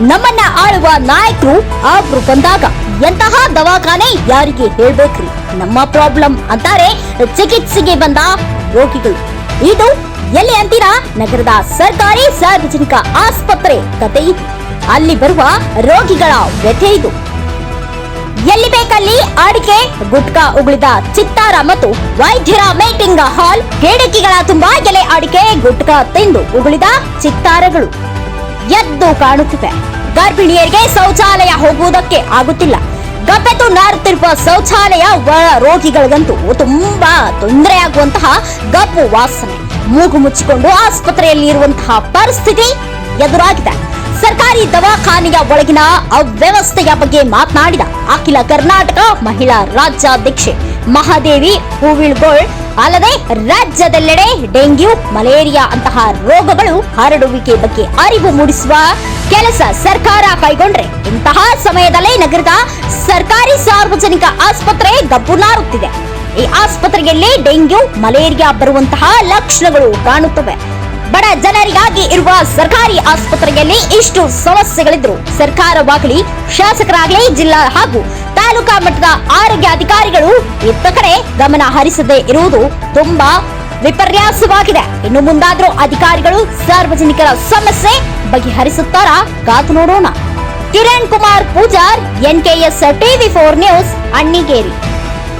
ನಮ್ಮನ್ನ ಆಳುವ ನಾಯಕರು ಆಗ್ರು ಬಂದಾಗ ಎಂತಹ ದವಾಖಾನೆ ಯಾರಿಗೆ ಹೇಳ್ಬೇಕ್ರಿ? ನಮ್ಮ ಪ್ರಾಬ್ಲಮ್ ಅಂತಾರೆ ಚಿಕಿತ್ಸೆಗೆ ಬಂದ ರೋಗಿಗಳು. ಇದು ಎಲ್ಲಿ ಅಂತೀರಾ? ನಗರದ ಸರ್ಕಾರಿ ಸಾರ್ವಜನಿಕ ಆಸ್ಪತ್ರೆ ಕತೆ ಇದು. ಅಲ್ಲಿ ಬರುವ ರೋಗಿಗಳ ವ್ಯಥೆ ಇದು. ಎಲ್ಲಿ ಬೇಕಲ್ಲಿ ಅಡಿಕೆ ಗುಟ್ಕಾ ಉಗುಳಿದ ಚಿತ್ತಾರ ಮತ್ತು ವೈದ್ಯರ ಮೀಟಿಂಗ್ ಹಾಲ್, ಕೇಡಕಿಗಳ ತುಂಬಾ ಎಲೆ ಅಡಿಕೆ ಗುಟ್ಕಾ ತಿಂದು ಉಗುಳಿದ ಚಿತ್ತಾರಗಳು. ಎದ್ದು ಕಾಣುತ್ತಿದೆ. ಗರ್ಭಿಣಿಯರಿಗೆ ಶೌಚಾಲಯ ಹೋಗುವುದಕ್ಕೆ ಆಗುತ್ತಿಲ್ಲ. ಗಬ್ಬೆತು ನಾರುತ್ತಿರುವ ಶೌಚಾಲಯ ಒಳ ರೋಗಿಗಳಿಗಂತೂ ತುಂಬಾ ತೊಂದರೆಯಾಗುವಂತಹ ಗಬ್ಬು ವಾಸನೆ. ಮೂಗು ಮುಚ್ಚಿಕೊಂಡು ಆಸ್ಪತ್ರೆಯಲ್ಲಿ ಇರುವಂತಹ ಪರಿಸ್ಥಿತಿ ಎದುರಾಗಿದೆ. ಸರ್ಕಾರಿ ದವಾಖಾನೆಯ ಒಳಗಿನ ಅವ್ಯವಸ್ಥೆಯ ಬಗ್ಗೆ ಮಾತನಾಡಿದ ಅಖಿಲ ಕರ್ನಾಟಕ ಮಹಿಳಾ ರಾಜ್ಯಾಧ್ಯಕ್ಷೆ ಮಹಾದೇವಿ ಹೂವಿಳ್ಗೋಳ್ ಅಲ್ಲದೆ ರಾಜ್ಯದೆಲ್ಲೆಡೆ ಡೆಂಗ್ಯೂ, ಮಲೇರಿಯಾ ಅಂತಹ ರೋಗಗಳು ಹರಡುವಿಕೆ ಬಗ್ಗೆ ಅರಿವು ಮೂಡಿಸುವ ಕೆಲಸ ಸರ್ಕಾರ ಕೈಗೊಂಡ್ರೆ ಇಂತಹ ಸಮಯದಲ್ಲೇ ನಗರದ ಸರ್ಕಾರಿ ಸಾರ್ವಜನಿಕ ಆಸ್ಪತ್ರೆ ಗಬ್ಬು ನಾರುತ್ತಿದೆ. ಈ ಆಸ್ಪತ್ರೆಯಲ್ಲಿ ಡೆಂಗ್ಯೂ, ಮಲೇರಿಯಾ ಬರುವಂತಹ ಲಕ್ಷಣಗಳು ಕಾಣುತ್ತವೆ. ಬಡ ಜನರಿಗಾಗಿ ಇರುವ ಸರ್ಕಾರಿ ಆಸ್ಪತ್ರೆಯಲ್ಲಿ ಇಷ್ಟು ಸಮಸ್ಯೆಗಳಿದ್ರು. ಸರ್ಕಾರವಾಗಲಿ, ಶಾಸಕರಾಗಲಿ, ಜಿಲ್ಲಾ ಹಾಗೂ ತಾಲೂಕಾ ಮಟ್ಟದ ಆರೋಗ್ಯ ಅಧಿಕಾರಿಗಳು ಇತ್ತ ಕಡೆ ಗಮನ ಹರಿಸದೇ ಇರುವುದು ತುಂಬಾ ವಿಪರ್ಯಾಸವಾಗಿದೆ. ಇನ್ನು ಮುಂದಾದ್ರೂ ಅಧಿಕಾರಿಗಳು ಸಾರ್ವಜನಿಕರ ಸಮಸ್ಯೆ ಬಗೆಹರಿಸುತ್ತಾರಾ? ಕಾತು ನೋಡೋಣ. Kiran Kumar Pujar, NKS TV four news, Annigeri.